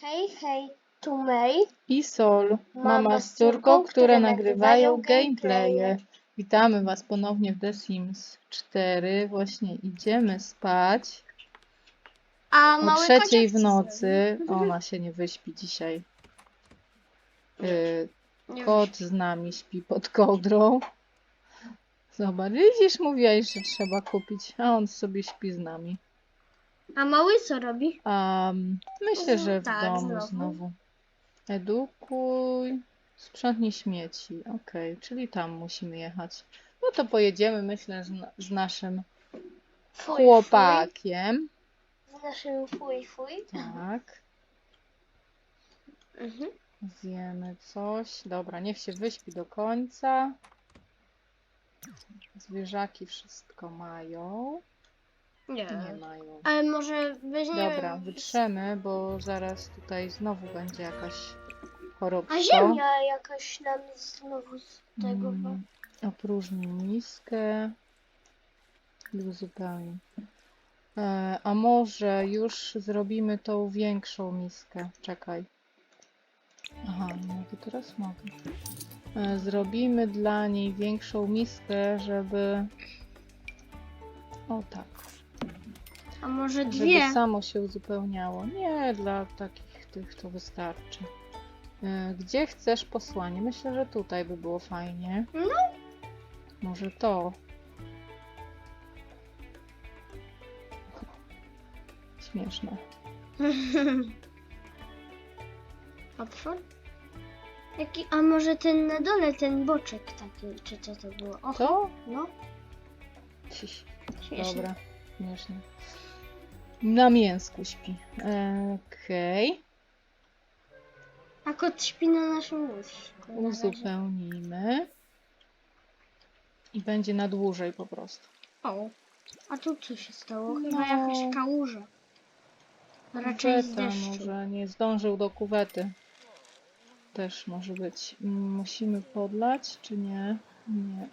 Hej, hej, tu May. i Sol, mama z córką, które nagrywają gameplaye. Witamy Was ponownie w The Sims 4. Właśnie idziemy spać. A O mały trzeciej kociak w nocy. Ona się nie wyśpi dzisiaj. Y? Nie Kot z nami śpi pod kołdrą. Zobacz, widzisz, mówiłaś, że trzeba kupić, a on sobie śpi z nami. A mały co robi? Myślę, że w Tak, domu znowu. znowu. Edukuj, sprzątnij śmieci. Okej, czyli tam musimy jechać. No to pojedziemy, myślę, z, na- z naszym Fuj, chłopakiem. Fuj. Z naszym fuj, fuj. Tak, Mhm. zjemy coś. Dobra, niech się wyśpi do końca. Zwierzaki wszystko mają. Nie. Nie mają. Ale może weźmiemy... Dobra, wytrzemy, bo zaraz tutaj znowu będzie jakaś chorobka. A ziemia jakaś nam znowu z tego... Mm, opróżnij miskę i uzupełnij. E, a może już zrobimy tą większą miskę? Czekaj. Aha, nie mogę teraz mogę. E, zrobimy dla niej większą miskę, żeby... O tak. A może Żeby dwie? samo się uzupełniało. Nie, dla takich tych to wystarczy. E, Gdzie chcesz posłanie? Myślę, że tutaj by było fajnie. No. Może to. Śmieszne. Otwór? Jaki, a może ten na dole, ten boczek taki, czy co to było? Och, To? no, Ciś. Dobra, śmiesznie. Na mięsku śpi. Okej. A kot śpi na naszym łóżku. na razie. Uzupełnimy. I będzie na dłużej po prostu. O, a tu co się stało? Chyba No. jakaś kałuża. Raczej z Kuweta deszczu. może nie zdążył do kuwety. Też może być. Mm, Musimy podlać, czy nie? Nie.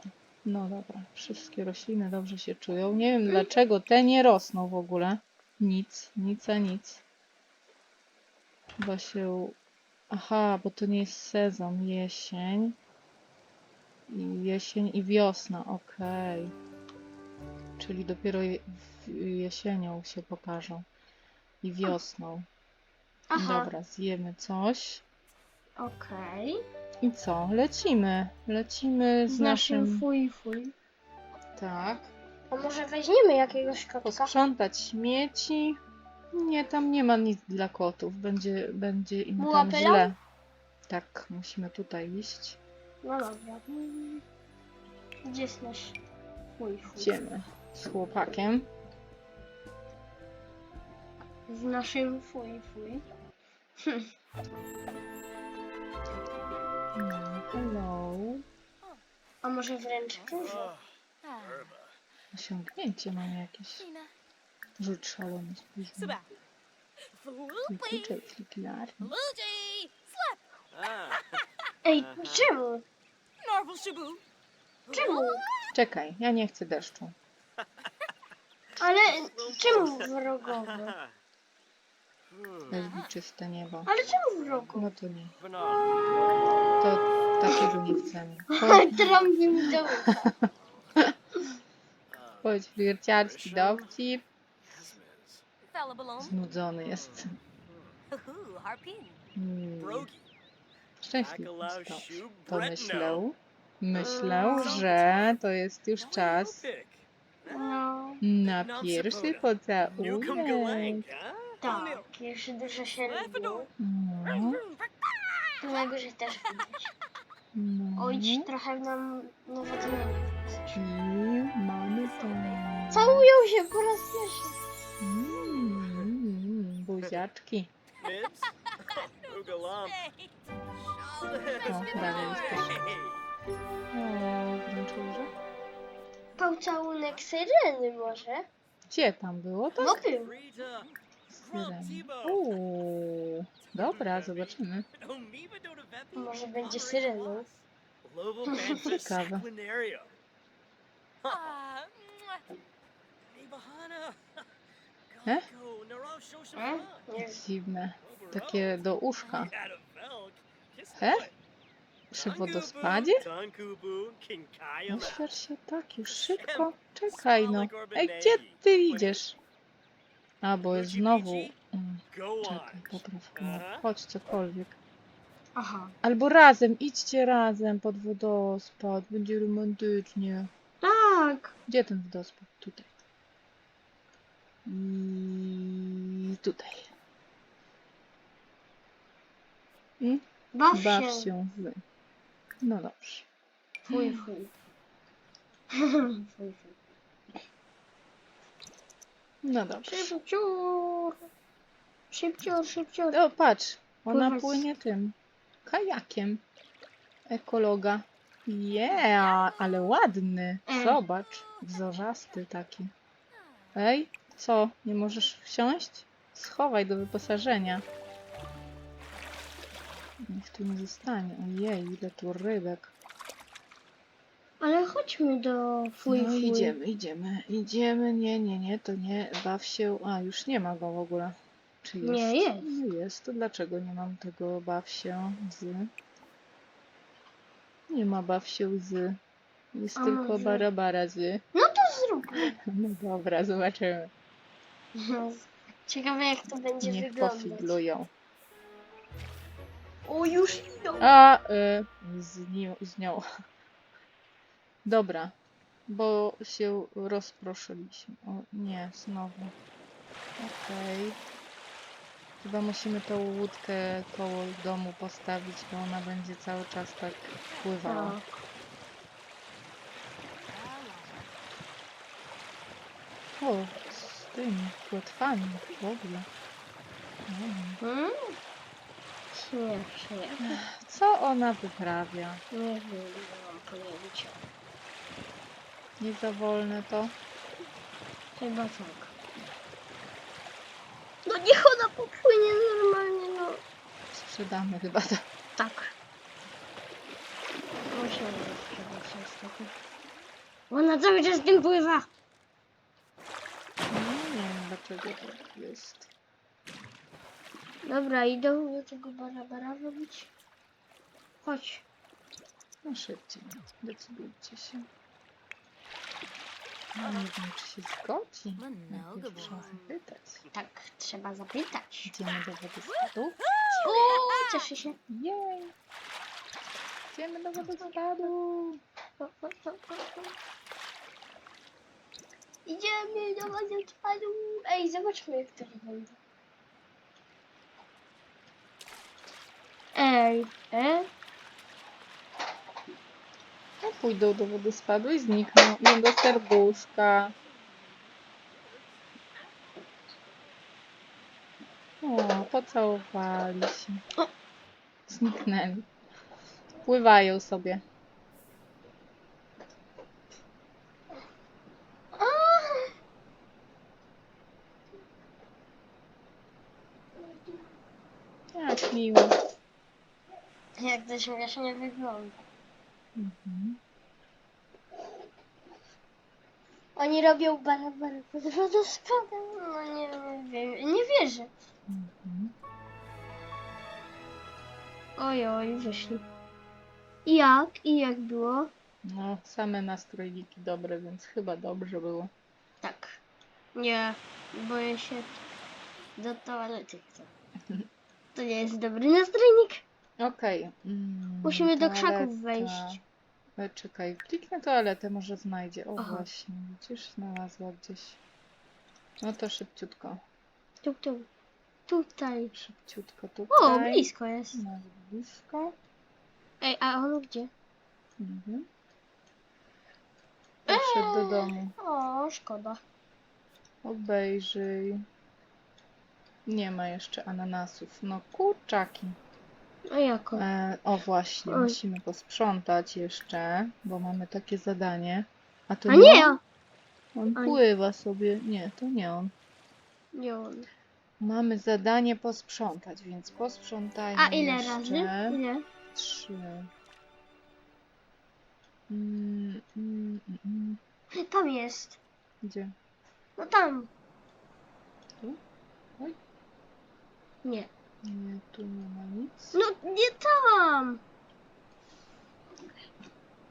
No dobra, wszystkie rośliny dobrze się czują. Nie wiem dlaczego te nie rosną w ogóle. Nic, nic a nic. Chyba się... Aha, bo to nie jest sezon, jesień. I jesień i wiosna, okej. Czyli dopiero je, jesienią się pokażą. I wiosną. Aha, Dobra, zjemy coś. okej. I co? Lecimy. Lecimy z Z naszym naszym. fuj fuj. Tak. A może weźmiemy jakiegoś kotka? Posprzątać śmieci. Nie, tam nie ma nic dla kotów. Będzie, będzie im Była tam pyla? źle. Tak, musimy tutaj iść. No dobra. Mm. Gdzie jest nasz fuj? Idziemy z chłopakiem. Z naszym fuj fuj. No, hello. A może wręcz duży? Osiągnięcie mamy jakieś. Rzut szalony. Spójrzmy. Luigi! Slap! Ej, czemu? Czemu? Czekaj, ja nie chcę deszczu. Ale czemu wrogowe? Weź czyste niebo. Ale czemu wrogowe? No to nie. To takiego nie chcemy. Trąbi mi do ucha. Chodź, flirciarski dowcip. Znudzony jest. Hmm. Szczęśliwy shoe Pomyślę, myślę, że to jest już czas na pierwszy pocałunek. Galang, huh? tak. Już dużo się lubił. No, To najgorzej też widać. No. Oj, trochę nam nawodnienie. I mamy to. Całują się po raz pierwszy. Mm, buziaczki. Mids? Ugalam. O, dalej jest też. O, wręczurze. Pocałunek syreny może? Gdzie tam było? To No był. Uuu, dobra, zobaczymy. Może będzie syreną. Ciekawe. E? Nie. Dziwne. takie do uszka. He? Przy wodospadzie? Świer się tak, już szybko. Czekaj no. Ej, gdzie ty idziesz? A, bo jest znowu... Mm. Czekaj, popraw Aha. humor. Chodź, cokolwiek. Aha. Albo razem, idźcie razem pod wodospad. Będzie romantycznie. Tak. Gdzie ten wodospad? Tutaj. I tutaj. I Baw baw się. się. No dobrze. Fuj, fuj. fuj, fuj. No dobrze. Szybciur. Szybciur, szybciur. O, patrz. Ona Pływać. płynie tym kajakiem. Ekologa. Yeah, ale ładny. Mm. Zobacz. Wzorzasty taki. Ej, co? Nie możesz wsiąść? Schowaj do wyposażenia. Niech tu nie zostanie. Ojej, ile tu rybek. Chodźmy do fuj, no fuj. idziemy, idziemy, idziemy. Nie, nie, nie, to nie. Baw się. A, już nie ma go w ogóle. Czy jest? Nie jest. Nie jest. To dlaczego nie mam tego baw się z? Nie ma baw się z. Jest A tylko może- barabara z. No to zróbmy. No dobra, zobaczymy. Ciekawe jak to będzie Niech wyglądać. pofidlują. O, już idą. A, y, z, z nią. Dobra, bo się rozproszyliśmy. O nie, znowu. Okej. Chyba musimy tą łódkę koło domu postawić, bo ona będzie cały czas tak pływała. Tak. O, z tymi płetwami w ogóle. Mm. Śmiesznie. Co ona wyprawia? Nie wiem, nie mam pojęcia. Nie za wolne to? Chyba tak. No niech ona popłynie normalnie, no. Sprzedamy chyba to. Tak. Musiałam sprzedać niestety. Ona cały czas tym pływa. No, nie wiem dlaczego tak jest. Dobra, idą do tego barabara robić. Chodź. No szybciej, decydujcie się. No, nie wiem, czy się zgodzi. Najpierw trzeba zapytać. Tak, trzeba zapytać. Idziemy do wodospadu. O, cieszę się. Jej! Idziemy do wodospadu. O, o, o, o, o. Idziemy do wodospadu. Ej, zobaczmy jak to wygląda. Ej, e? Pójdą do wodospadu i znikną. Idą do serduszka. O, pocałowali się. O. Zniknęli. Pływają sobie. Jak miło. Jak to śmiesznie wygląda. Mhm. Oni robią barabary pod wodospadem. No nie wiem, nie wierzę. Mhm. Oj, oj, wyszli. I jak? I jak było? No, same nastrojniki dobre, więc chyba dobrze było. Tak. Nie, boję się do toalety chcę. To nie jest dobry nastrojnik. Okej. Mm, Musimy do krzaków wejść. E, Czekaj, kliknę toaletę, może znajdzie. O Aha. właśnie, widzisz, znalazła gdzieś. No to szybciutko. Tu, tu. Tutaj. Szybciutko tutaj. O, blisko jest. No, blisko. Ej, a on gdzie? Nie wiem. Poszedł do domu. O, szkoda. Obejrzyj. Nie ma jeszcze ananasów. No kurczaki. A jako? E, o właśnie, Oj. musimy posprzątać jeszcze, bo mamy takie zadanie. A to A nie! on? On Oj. pływa sobie. Nie, to nie on. Nie on. Mamy zadanie posprzątać, więc posprzątajmy A ile jeszcze. razy? Ile? Trzy. Mm, mm, mm, mm. Tam jest. Gdzie? No tam. Tu? Oj. Nie. Nie, tu nie ma nic. No nie tam!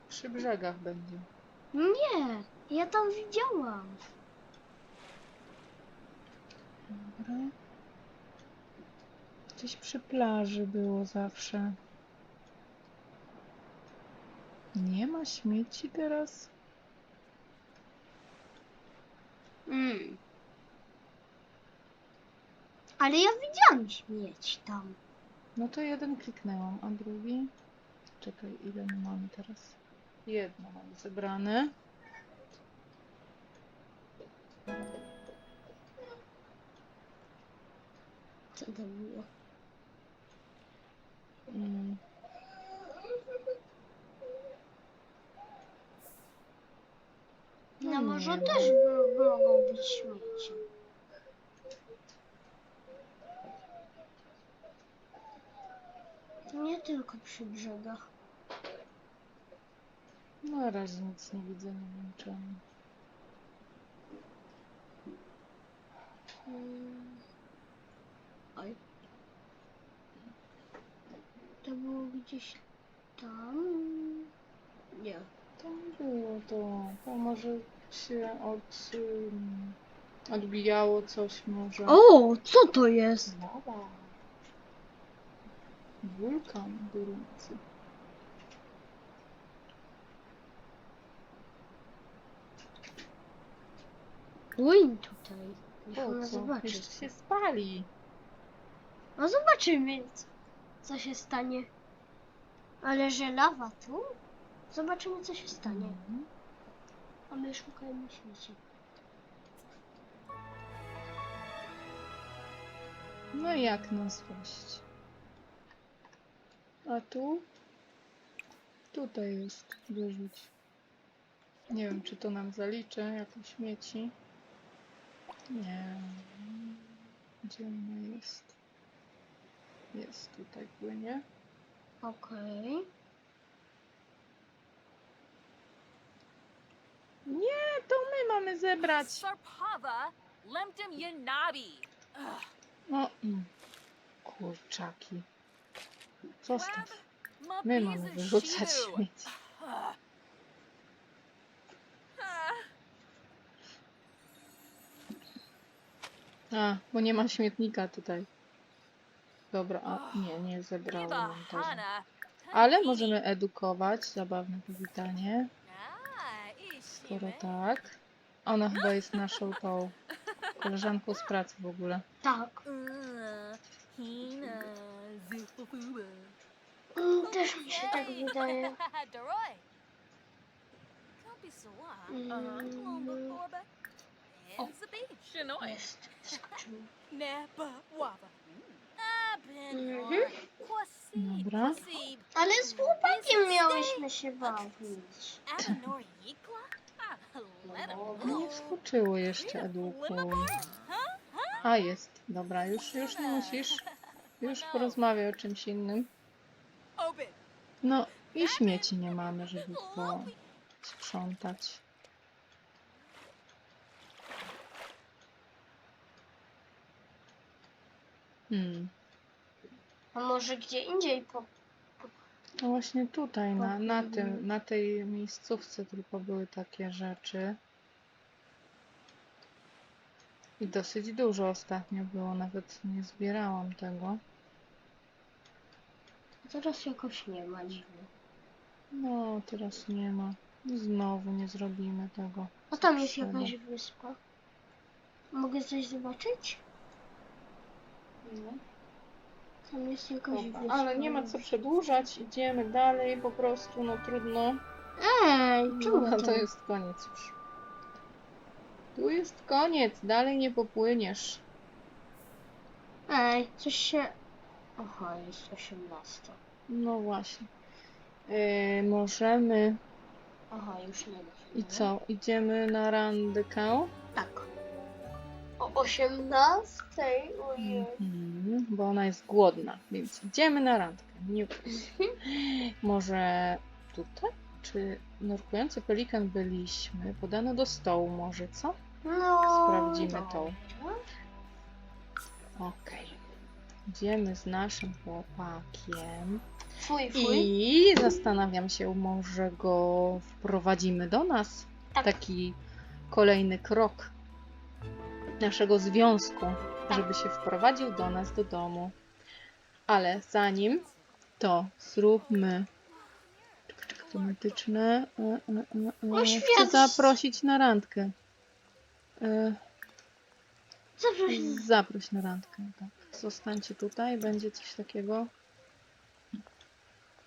Przy brzegach będzie. Nie, ja tam widziałam. Dobra. Gdzieś przy plaży było zawsze. Nie ma śmieci teraz? Mm. Ale ja widziałam śmieć tam. No to jeden kliknęłam, a drugi? Czekaj, ile my mamy teraz? Jedno mam zebrane. Co to było? Mm. No nie może też by, mogą być śmieci. Nie tylko przy brzegach. Na razie nic nie widzę, nie wiem czemu. Mm. Oj. To było gdzieś tam. Nie. Tam było to. To może się od, ym, odbijało coś może. O, co to jest? Lawa. Wulkan gorący. Płyń tutaj. Niech Po ona co? zobaczy. Jeszcze się spali. No zobaczymy, c- co się stanie. Ale że lawa tu? Zobaczymy, co się stanie. Mhm. A my szukajmy śmieci. No i jak nas wejść? A tu? Tutaj jest wyrzuć. Nie wiem, czy to nam zaliczy jako śmieci. Nie. Gdzie ona jest? Jest tutaj płynie. Okej. Nie, to my mamy zebrać. Sarpava, lemtem kurczaki. Zostaw. My my mamy wyrzucać śmieci. Ah, A, bo nie ma śmietnika tutaj. Dobra, a nie, nie zebrałem Iba montażu. Ale możemy edukować. Zabawne powitanie. Skoro tak. Ona chyba jest naszą tą koleżanką z pracy w ogóle. Tak. Też mi się tak wydaje. Mm. O. Jest. Skoczył. Mhm. Kwasi. Dobra. Ale z chłopakiem miałyśmy się bawić. Abenor Yikla. Let him O, go. nie wskoczyło jeszcze edukuj. A jest. Dobra, już, już nie musisz. Już porozmawiaj o czymś innym. No i śmieci nie mamy, żeby to sprzątać. Hmm. A może gdzie indziej po... No właśnie tutaj, na, na tym, na tej miejscówce tylko były takie rzeczy. I dosyć dużo ostatnio było, nawet nie zbierałam tego. Teraz jakoś nie ma dziwnie. No, teraz nie ma. Znowu nie zrobimy tego. A tam jest Trzeba. jakaś wyspa. Mogę coś zobaczyć? Tam jest jakaś Dobra, wyspa. ale nie ma co przedłużać, idziemy dalej po prostu, no trudno. Ej, czemu No, to jest koniec już. Tu jest koniec, dalej nie popłyniesz. Ej, coś się... Aha, jest 18. No właśnie. Yy, możemy. Aha, już nie da. I co? Idziemy na randkę? Tak. O 18? Ojej. Mhm, bo ona jest głodna, więc idziemy na randkę. Nie... Może tutaj? Czy nurkujący pelikan byliśmy? Podano do stołu może, co? No... Sprawdzimy to. Okej. Idziemy z naszym chłopakiem Fuj, fuj. i zastanawiam się, może go wprowadzimy do nas. Tak. Taki kolejny krok naszego związku, Tak. żeby się wprowadził do nas do domu. Ale zanim to zróbmy klimatyczne. E, e, e. Chcę zaprosić na randkę. Zaproś na randkę, tak. Zostańcie tutaj, będzie coś takiego.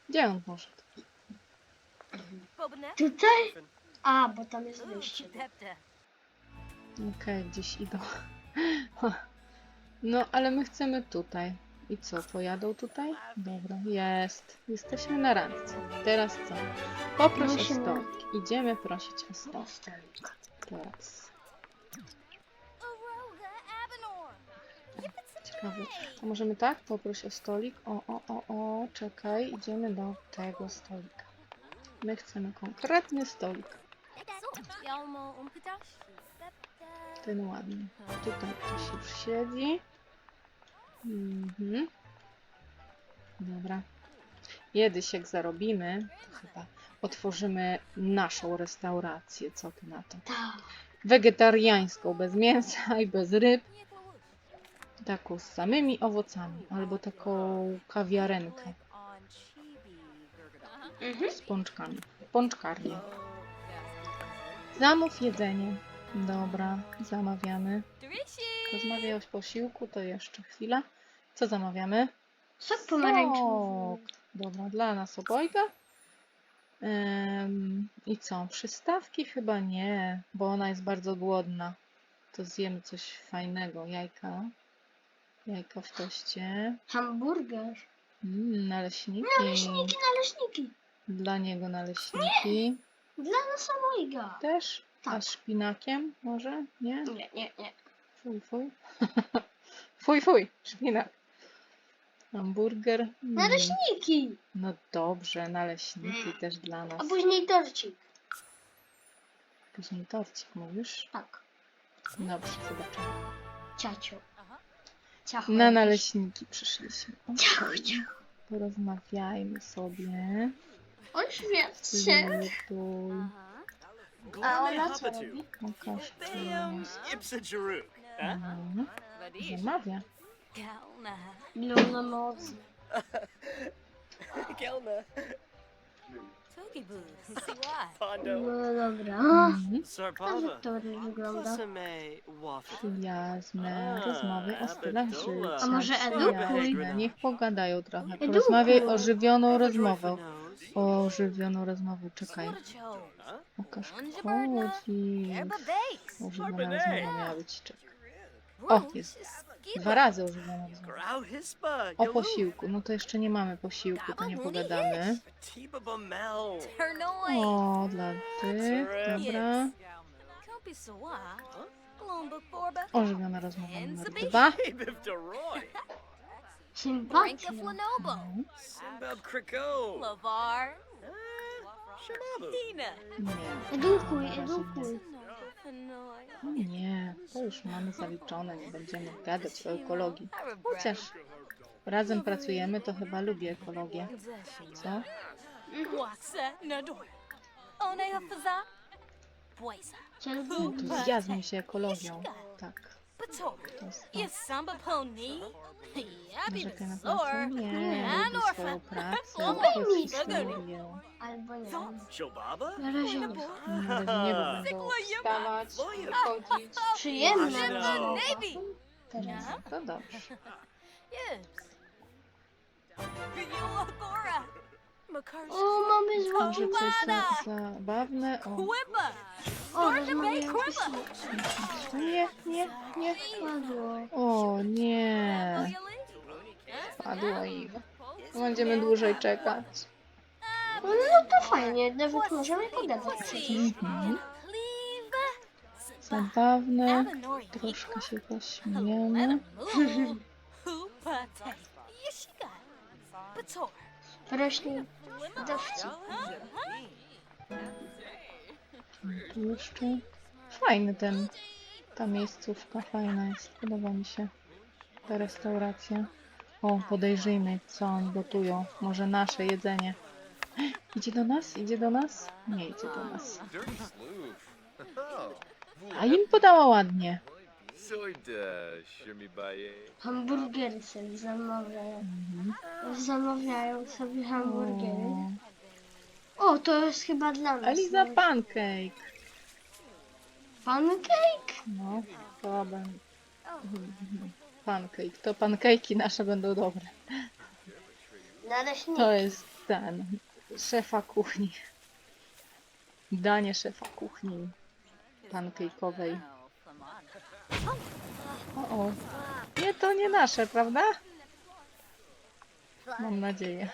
Gdzie on poszedł? Tutaj? A, bo tam jest wyjście. Depta. Okej, gdzieś idą. No, ale my chcemy tutaj. I co, pojadą tutaj? Dobra, jest. Jesteśmy na randce. Teraz co? Poproś o Musimy- stolik. Idziemy prosić o stolik. Teraz. Ciekawe. A możemy tak? Poproś o stolik. O, o, o, o, czekaj. Idziemy do tego stolika. My chcemy konkretny stolik. Ten ładny. Tutaj ktoś już siedzi. Mhm. Dobra. Kiedyś jak zarobimy, to chyba otworzymy naszą restaurację. Co ty na to? Tak. Wegetariańską, bez mięsa i bez ryb. Taką z samymi owocami. Albo taką kawiarenkę Mhm. z pączkami. Pączkarnię. Zamów jedzenie. Dobra, zamawiamy. Rozmawiaj o posiłku, to jeszcze chwila. Co zamawiamy? Sok pomarańczowy. Dobra, dla nas obojga. Em, I co? Przystawki chyba nie, bo ona jest bardzo głodna. To zjemy coś fajnego. Jajka. Jajka w toście. Hamburger. Mm, naleśniki. Naleśniki, naleśniki. Dla niego naleśniki. Dla nas obojga. Też? A Tak. z szpinakiem może? Nie? Nie, nie, nie. Fuj, fuj. fuj, fuj. Szpinak. Hamburger. Mm. Naleśniki. No dobrze, naleśniki też dla nas. A później torcik. Później torcik mówisz? Tak. Dobrze, zobaczymy. Ciacio. Ciacho. Na naleśniki przyszliśmy. Ciacho, Okej, ciacho. Porozmawiajmy sobie. Się. Lutuj. A ona co robi? Pokaż Bam! przyjemność. Ipsa Jaruk. Huh? Pondo. No dobra. Sarpava. to wygląda. Klasame Waffle. Przyjazne A, rozmowy o stylach życia. A może edukuj? Niech pogadają trochę. Edukuj. Porozmawiaj o żywioną Android rozmowę. nose. O żywioną rozmowę. Czekaj. Słodacho. Huh? Pokaż chodzi. Yerba bakes. Ożywiona rozmowa miała być. Czekaj. O, jest. Dwa razy Hispa. O posiłku. No to jeszcze nie mamy posiłku, to nie pogadamy. O, dla tych. Dobra. Ożywiona rozmowa numer dwa. Babe of. Flanobo. Mhm. Simbab Kriko. Lavar. Shababu. Dina. Nie. Edukuj, edukuj. Nie, to już mamy zaliczone, nie będziemy gadać o ekologii. Chociaż razem pracujemy, to chyba lubię ekologię. Co? Waksa Nador. One Hafaza. Boisa. Cielbi. Entuzjazmuj się ekologią. Tak, Bator. to jest to. Yes, Samba Pony. Yabi Narzekaj na the Zor. pracę? Nie, lubi swoją pracę. Lubi Historię. Albo nie. Shobaba? Na razie nie. Na razie nie będą wstawać, chodzić. Przyjemne. No. Navy. Teraz. To dobrze. Yes. Yulagora. Makarsh. O, mamy złą Może coś za, zabawne? O, Quibba. O, rozmawiam Quibba. nie, nie, nie. Padło. O nie, padło im. Będziemy dłużej czekać. No to fajnie, nawet możemy pogadać przecież. Mhm. Zabawne. Troszkę się pośmiejemy. Rośnie dowcip. Tu jeszcze. Fajny ten, ta miejscówka, fajna jest. Podoba mi się ta restauracja. O, podejrzyjmy, co oni gotują. Może nasze jedzenie. Idzie do nas? Idzie do nas? Nie idzie do nas. A im podała ładnie. Soida, shimmy baye. Hamburgery sobie zamawiają. Mhm. Zamawiają sobie hamburgery. O, to jest chyba dla nas. Eliza Pancake. Pancake? No, to będzie. Pancake. To pancake'i nasze będą dobre. Naleśnik. To jest ten. Szefa kuchni. Danie szefa kuchni pancake'owej. O, o. Nie, to nie nasze, prawda? Mam nadzieję.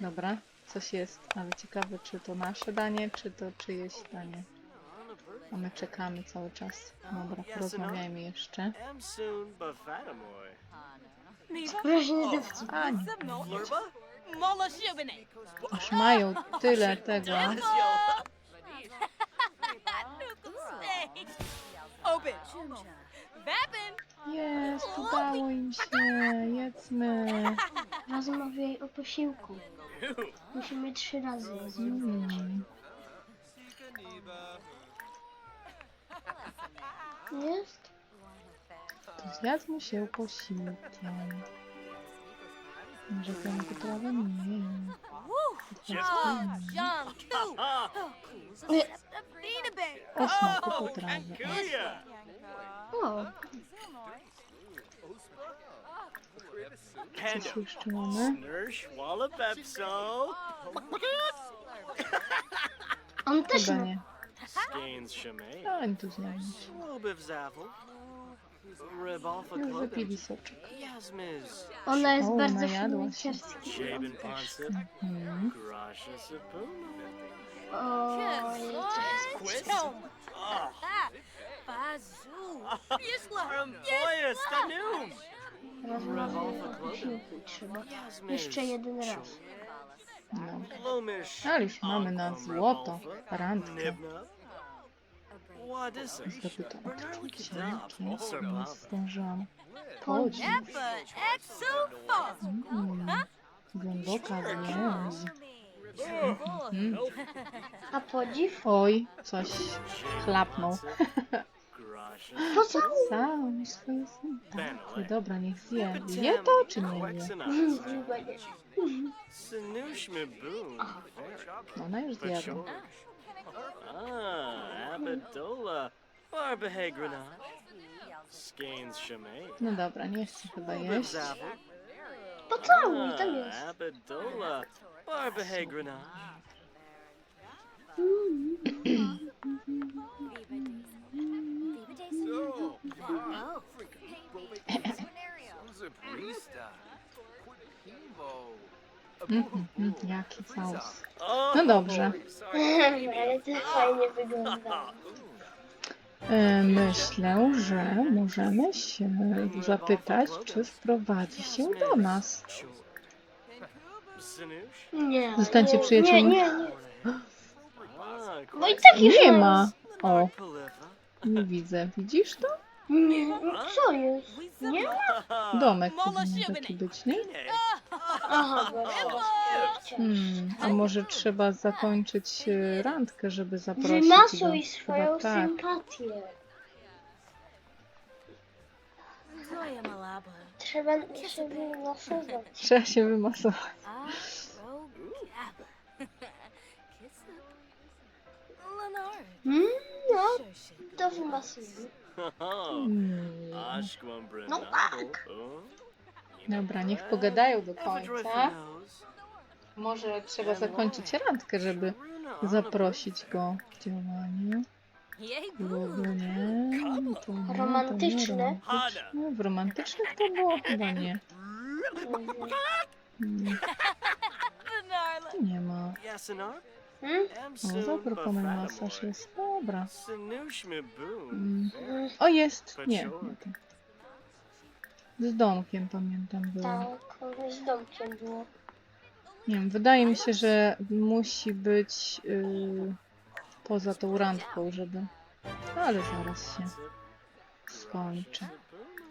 Dobra, coś jest, ale ciekawe, czy to nasze danie, czy to czyjeś danie. A my czekamy cały czas. Dobra, porozmawiajmy jeszcze. Groźny dowcip. A, nie. Flurba? Mola Shubine. Aż mają tyle tego. Open. Vapin. Jest, udało im się. Jedzmy. Rozmawiaj o posiłku. Musimy trzy razy. Mm. Jest? To zjadł się posiłkiem. Może tę potrawę? Nie. Ah, John, two. Ah, Nie. Need a bit. O smaku potrawy. Kuya. O, Coś Panda. jeszcze mamy? Nurse Walla Pepso. on też Chyba ma. nie. Skanes Shemay. No, oni tu zjadli. Już wypili soczek. Ona jest O, bardzo najadła się. Ponsip. Mhm. O. Jeszcze jeden raz. No. Lumish. Ale już mamy na złoto. Randkę. Zdobyto. Jakie? Sarbav. Nie zdążyłam. Podziw. Głęboka więź. Mm. A podziw? Oj, coś chlapnął. Grasha. Pocałuj. Cały swoje Tak, dobra, niech zje. Je to czy nie je? No, ona już zjadła. Abadola, Barbahegrana, Skanes Shemay. No dobra, nie chcę chyba jeść. Pocałuj, tam jest. Abadola, mm. Barbahegrana. Mhm, mhm, jaki saus. Oh, No dobrze. Ale to fajnie wygląda. E, Myślę, że możemy się zapytać, czy wprowadzi się do nas. Nie. Zostańcie nie, przyjaciółmi. Nie, nie, nie. Ah, Bo i tak już Nie ma. O, nie widzę. Widzisz to? Nie, co jest? Nie? Domek Mola powinien taki być, nie? Hmm, a może trzeba zakończyć e, randkę, żeby zaprosić go? swoją Chyba tak. sympatię. Malaba. Trzeba się wymasować. Trzeba się wymasować. Kiss up. Hmm, no, Sure to wymasuj. Oh, Hmm. Ashkwan No tak. Dobra, niech pogadają do końca. Może trzeba zakończyć randkę, żeby zaprosić go w działanie. Byłoby boo. nie, to nie, to nie Romantyczne? romantyczne. W romantycznych to było chyba nie. Benarla. tu nie ma. Yasinar? Hmm? O, zaproponuj masaż jest. Dobra. Mm. O, jest. Nie. nie to. Z domkiem pamiętam było. Tak, z domkiem było. Nie wiem, wydaje mi się, że musi być yy, poza tą randką, żeby... Ale zaraz się skończy.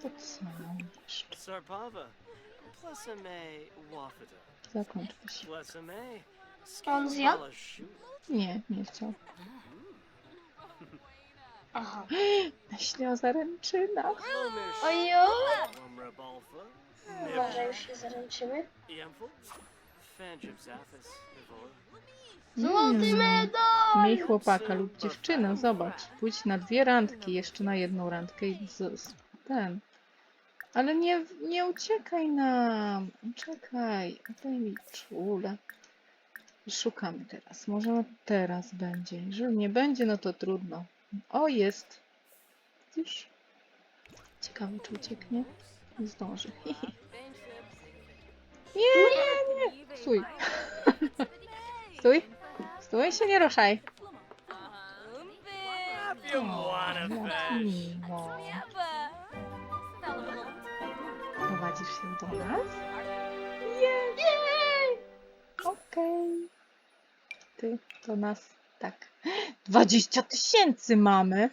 To co jeszcze? Sarpava. Plesame wafata. Zakończ się. On zjadł? Nie, nie chciał. Aha. Myśli o zaręczynach. Ojo! Uważaj, już się zaręczymy. Złoty Mm. medal! Miej chłopaka lub dziewczynę, zobacz. Pójdź na dwie randki, jeszcze na jedną randkę i z, z, ten. Ale nie, nie uciekaj nam. Czekaj, daj mi czule. Szukamy teraz. Może teraz będzie. Jeżeli nie będzie, no to trudno. O, jest. Widzisz? Ciekawe, czy ucieknie. Nie zdąży. Nie, nie, nie. Stój. Stój. Stój się nie ruszaj. Miło. Prowadzisz się do nas? Jej! Okej. Ty do nas, tak. 20 tysięcy mamy.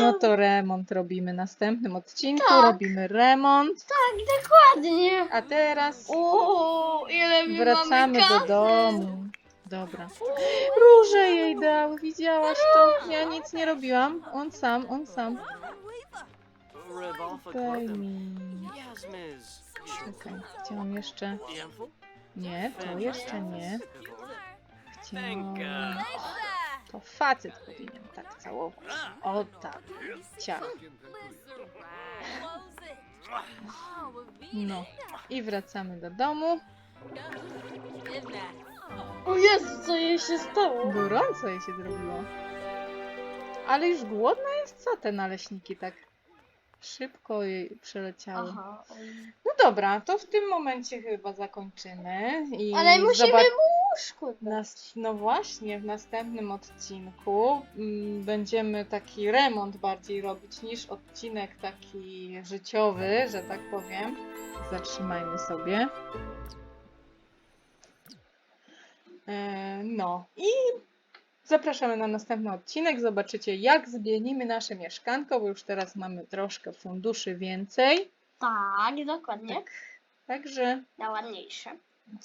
No to remont robimy. W następnym odcinku Tak. robimy remont. Tak, dokładnie. A teraz O, ile my wracamy mamy do kasy. domu. Dobra. Róże jej dał, widziałaś to? Ja nic nie robiłam. On sam, on sam. Daj mi. Czekaj, chciałam jeszcze. Nie, to jeszcze nie. Thank To facet powinien tak całować. O tak. Ciach. No. I wracamy do domu. O Jezu, co jej się stało? Gorąco jej się zrobiło. Ale już głodna jest? Co te naleśniki tak szybko jej przeleciały? Aha. oj. No dobra, to w tym momencie chyba zakończymy. I Ale musimy zobac- mu łóżko dać. Nas, no właśnie, w następnym odcinku mm, będziemy taki remont bardziej robić niż odcinek taki życiowy, że tak powiem. Zatrzymajmy sobie. E, no i zapraszamy na następny odcinek. Zobaczycie, jak zmienimy nasze mieszkanko, bo już teraz mamy troszkę funduszy więcej. Tak, dokładnie. Tak. Także Na ładniejsze.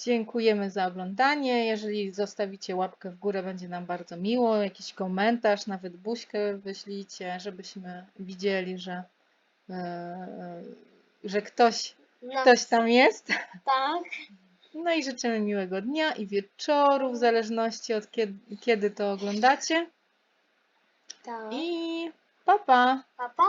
Dziękujemy za oglądanie. Jeżeli zostawicie łapkę w górę, będzie nam bardzo miło. Jakiś komentarz, nawet buźkę wyślijcie, żebyśmy widzieli, że, e, że ktoś, No, ktoś tam jest. tak. No i życzymy miłego dnia i wieczoru, w zależności od kiedy, kiedy to oglądacie. Tak. I pa pa! Pa, pa.